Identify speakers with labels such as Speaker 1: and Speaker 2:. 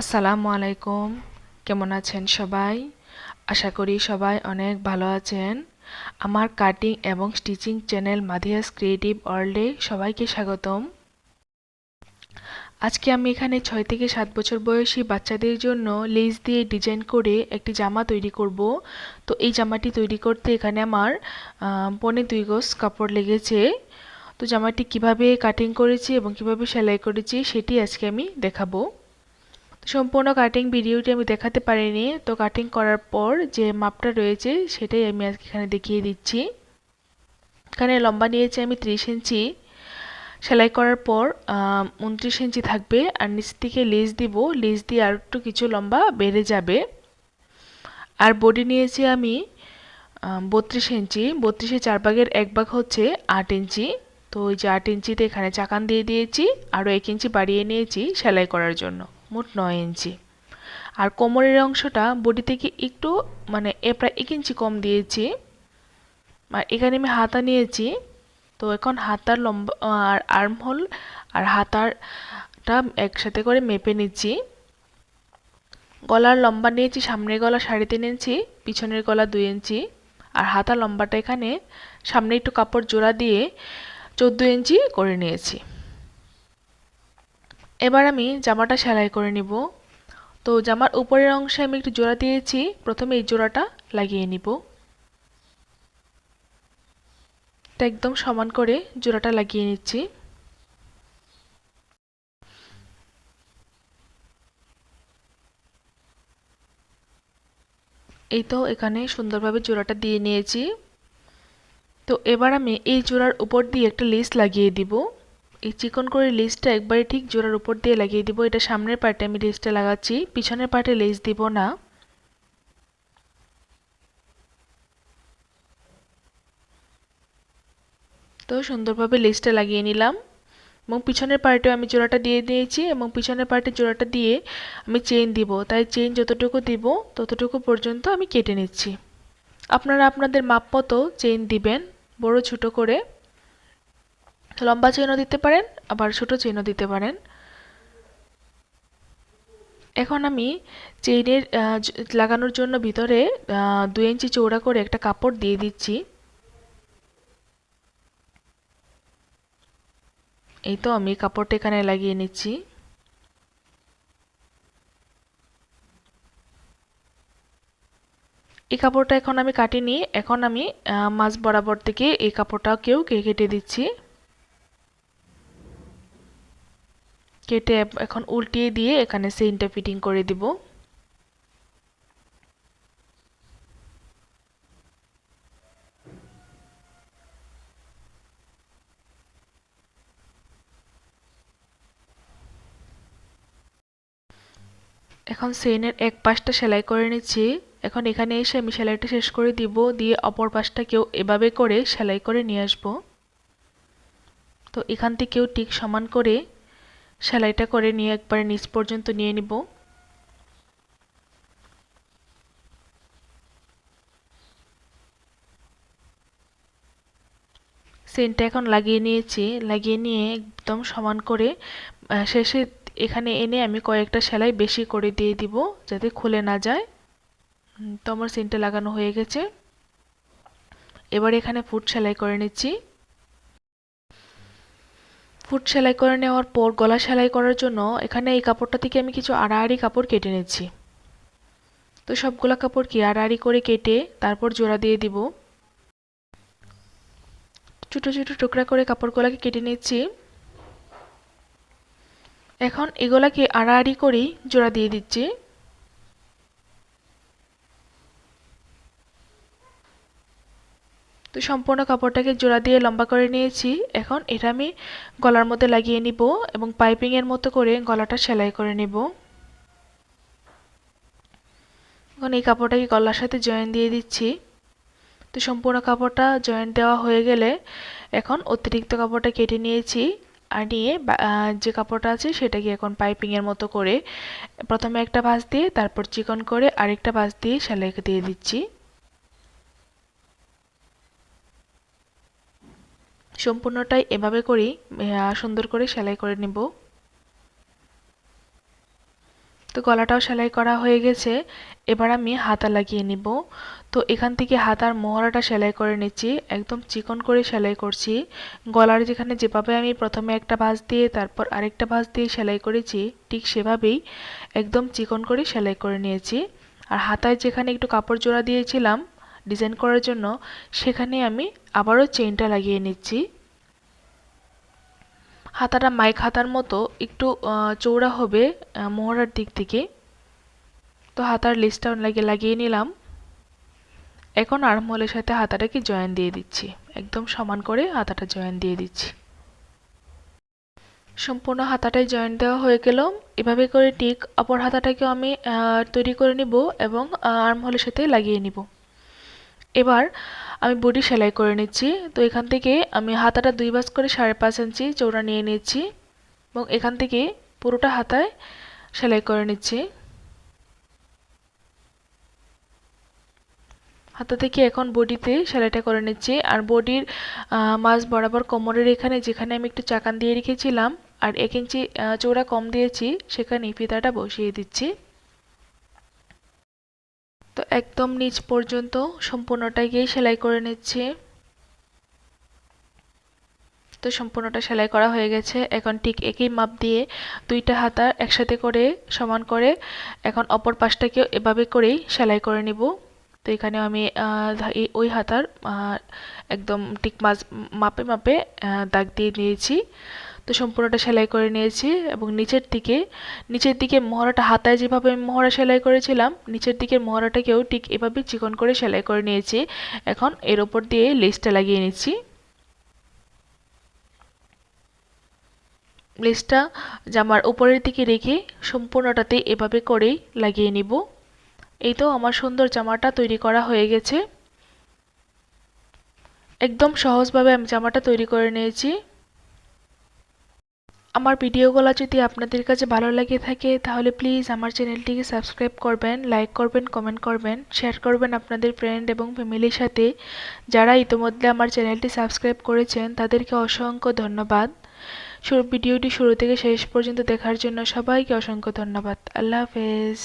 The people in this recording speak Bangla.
Speaker 1: আসসালামু আলাইকুম। কেমন আছেন সবাই? আশা করি সবাই অনেক ভালো আছেন। আমার কাটিং এবং স্টিচিং চ্যানেল মাধিয়াস ক্রিয়েটিভ ওয়ার্ল্ডে সবাইকে স্বাগতম। আজকে আমি এখানে ছয় থেকে সাত বছর বয়সী বাচ্চাদের জন্য লেস দিয়ে ডিজাইন করে একটি জামা তৈরি করব। তো এই জামাটি তৈরি করতে এখানে আমার পনে দুই গজ কাপড় লেগেছে। তো জামাটি কীভাবে কাটিং করেছি এবং কীভাবে সেলাই করেছি সেটি আজকে আমি দেখাবো। সম্পূর্ণ কাটিং ভিডিওটি আমি দেখাতে পারিনি। তো কাটিং করার পর যে মাপটা রয়েছে, সেটাই আমি আজকে এখানে দেখিয়ে দিচ্ছি। এখানে লম্বা নিয়েছি আমি ত্রিশ ইঞ্চি। সেলাই করার পর উনত্রিশ ইঞ্চি থাকবে। আর নিচ থেকে লেস দিব। লেস দিয়ে আর একটু কিছু লম্বা বেড়ে যাবে। আর বডি নিয়েছি আমি বত্রিশ ইঞ্চি। বত্রিশে চার ভাগের এক ভাগ হচ্ছে আট ইঞ্চি। তো ওই যে আট ইঞ্চিতে এখানে চাকান দিয়ে দিয়েছি। আরও এক ইঞ্চি বাড়িয়ে নিয়েছি সেলাই করার জন্য। মোট নয় ইঞ্চি। আর কোমরের অংশটা বডি থেকে একটু মানে এ প্রায় এক ইঞ্চি কম দিয়েছি। আর এখানে আমি হাতা নিয়েছি। তো এখন হাতার লম্বা, আর আর্ম হোল আর হাতারটা একসাথে করে মেপে নিচ্ছি। গলার লম্বা নিয়েছি, সামনের গলা সাড়ে তিন ইঞ্চি, পিছনের গলা দুই ইঞ্চি। আর হাতা লম্বাটা এখানে সামনে একটু কাপড় জোড়া দিয়ে চোদ্দ ইঞ্চি করে নিয়েছি। এবার আমি জামাটা সেলাই করে নিব। তো জামার উপরের অংশে আমি একটু জোড়া দিয়েছি। প্রথমে এই জোড়াটা লাগিয়ে নিব। একদম সমান করে জোড়াটা লাগিয়ে নিচ্ছি। এই তো এখানে সুন্দরভাবে জোড়াটা দিয়ে নিয়েছি। তো এবার আমি এই জোড়ার উপর দিয়ে একটা লেস লাগিয়ে দিব। এই চিকন করে লেসটা একবারে ঠিক জোড়ার উপর দিয়ে লাগিয়ে দিব। এটা সামনের পার্টে আমি লেসটা লাগাচ্ছি, পিছনের পার্টে লেস দিব না। তো সুন্দরভাবে লেসটা লাগিয়ে নিলাম। এবং পিছনের পার্টেও আমি জোড়াটা দিয়ে দিয়েছি এবং পিছনের পার্টে জোড়াটা দিয়ে আমি চেইন দিব। তাই চেইন যতটুকু দিব, ততটুকু পর্যন্ত আমি কেটে নিচ্ছি। আপনারা আপনাদের মাপ মতো চেইন দিবেন, বড় ছোট করে। লম্বা চেনও দিতে পারেন, আবার ছোট চেনও দিতে পারেন। এখন আমি চেইনের লাগানোর জন্য ভিতরে দু ইঞ্চি চৌড়া করে একটা কাপড় দিয়ে দিচ্ছি। এই তো আমি কাপড়টা এখানে লাগিয়ে নিচ্ছি। এই কাপড়টা এখন আমি কাটিনি, এখন আমি মাছ বরাবর থেকে এই কাপড়টাকেও কেটে দিচ্ছি। কেটে এখন উল্টিয়ে দিয়ে এখানে সেইনটা ফিটিং করে দিব। এখন সেইনের এক পাশটা সেলাই করে নিচ্ছি। এখন এখানে এসে আমি সেলাইটা শেষ করে দিব, দিয়ে অপর পাশটাকেও এভাবে করে সেলাই করে নিয়ে আসব। তো এখান থেকেও ঠিক সমান করে সেলাইটা করে নিয়ে একবারে নিচ পর্যন্ত নিয়ে নিব। সেন্টটা এখন লাগিয়ে নিয়েছি। লাগিয়ে নিয়ে একদম সমান করে শেষে এখানে এনে আমি কয়েকটা সেলাই বেশি করে দিয়ে দিব যাতে খুলে না যায়। তো আমার সেন্টটা লাগানো হয়ে গেছে। এবার এখানে ফুট সেলাই করে নিচ্ছি। ফুট সেলাই করে নেওয়ার পর, গলা সেলাই করার জন্য এখানে এই কাপড়টা থেকে আমি কিছু আড়াআড়ি কাপড় কেটে নিচ্ছি। তো সবগুলো কাপড় কি আড়াআড়ি করে কেটে তারপর জোড়া দিয়ে দিব। ছোটো ছোটো টুকরা করে কাপড়গুলোকে কেটে নিচ্ছি। এখন এগুলাকে আড়াআড়ি করেই জোড়া দিয়ে দিচ্ছি। তো সম্পূর্ণ কাপড়টাকে জোড়া দিয়ে লম্বা করে নিয়েছি। এখন এটা আমি গলার মধ্যে লাগিয়ে নিব এবং পাইপিংয়ের মতো করে গলাটা সেলাই করে নিব। এখন এই কাপড়টাকে গলার সাথে জয়েন দিয়ে দিচ্ছি। তো সম্পূর্ণ কাপড়টা জয়েন দেওয়া হয়ে গেলে এখন অতিরিক্ত কাপড়টা কেটে নিয়েছি আর নিয়ে যে কাপড়টা আছে সেটাকে এখন পাইপিংয়ের মতো করে প্রথমে একটা ভাঁজ দিয়ে তারপর চিকন করে আরেকটা ভাঁজ দিয়ে সেলাই দিয়ে দিচ্ছি। সম্পূর্ণটাই এভাবে করেই সুন্দর করে সেলাই করে নেব। তো গলাটাও সেলাই করা হয়ে গেছে। এবার আমি হাতা লাগিয়ে নিব। তো এখান থেকে হাতার মোহরাটা সেলাই করে নিচ্ছি। একদম চিকন করে সেলাই করছি। গলার যেখানে যেভাবে আমি প্রথমে একটা ভাঁজ দিয়ে, তারপর আরেকটা ভাঁজ দিয়ে সেলাই করেছি, ঠিক সেভাবেই একদম চিকন করে সেলাই করে নিয়েছি। আর হাতায় যেখানে একটু কাপড় জোড়া দিয়েছিলাম ডিজাইন করার জন্য সেখানে আমি আবারও চেইনটা লাগিয়ে নিচ্ছি। হাতাটা মাইক হাতার মতো একটু চৌড়া হবে মোহরার দিক থেকে। তো হাতার লিস্টটা লাগিয়ে লাগিয়ে নিলাম। এখন আর্মহোলের সাথে হাতাটাকে জয়েন দিয়ে দিচ্ছি। একদম সমান করে হাতাটা জয়েন দিয়ে দিচ্ছি। সম্পূর্ণ হাতাটাই জয়েন দেওয়া হয়ে গেল। এভাবে করে ঠিক অপর হাতাটাকেও আমি তৈরি করে নিব এবং আর্মহোলের সাথে লাগিয়ে নিব। এবার আমি বডি সেলাই করে নিচ্ছি। তো এখান থেকে আমি হাতাটা দুই বাস করে সাড়ে পাঁচ ইঞ্চি চৌড়া নিয়ে নিচ্ছি এবং এখান থেকে পুরোটা হাতায় সেলাই করে নিচ্ছি। হাতা থেকে এখন বডিতে সেলাইটা করে নিচ্ছি। আর বডির মাছ বরাবর কোমরের এখানে যেখানে আমি একটু চাকান দিয়ে রেখেছিলাম আর এক ইঞ্চি চৌড়া কম দিয়েছি, সেখানে ফিতাটা বসিয়ে দিচ্ছি। তো একদম নিচ পর্যন্ত সম্পূর্ণটা গিয়ে সেলাই করে নিচ্ছি। তো সম্পূর্ণটা সেলাই করা হয়ে গেছে। এখন ঠিক একই মাপ দিয়ে দুইটা হাতা একসাথে করে সমান করে এখন অপর পাশটাকেও এভাবে করেই সেলাই করে নিব। তো এখানে আমি ওই হাতার একদম ঠিক মাছ মাপে মাপে দাগ দিয়ে নিয়েছি তো সম্পূর্ণটা সেলাই করে নিয়েছি এবং নিচের দিকে নিচের দিকে মহড়াটা, হাতায় যেভাবে আমি মহড়া সেলাই করেছিলাম, নিচের দিকের মহড়াটাকেও ঠিক এভাবে চিকন করে সেলাই করে নিয়েছি। এখন এর ওপর দিয়ে লেসটা লাগিয়ে নিচ্ছি। লেসটা জামার উপরের দিকে রেখে সম্পূর্ণটাতে এভাবে করেই লাগিয়ে নিব। এই তো আমার সুন্দর জামাটা তৈরি করা হয়ে গেছে। একদম সহজভাবে আমি জামাটা তৈরি করে নিয়েছি। আমার ভিডিওগুলো যদি আপনাদের কাছে ভালো লাগে থাকে, তাহলে প্লিজ আমার চ্যানেলটিকে সাবস্ক্রাইব করবেন লাইক করবেন কমেন্ট করবেন শেয়ার করবেন আপনাদের ফ্রেন্ড এবং ফ্যামিলির সাথে। যারা ইতিমধ্যে আমার চ্যানেলটি সাবস্ক্রাইব করেছেন, তাদেরকে অসংখ্য ধন্যবাদ। ভিডিওটি শুরু থেকে শেষ পর্যন্ত দেখার জন্য সবাইকে অসংখ্য ধন্যবাদ। আল্লাহ হাফেজ।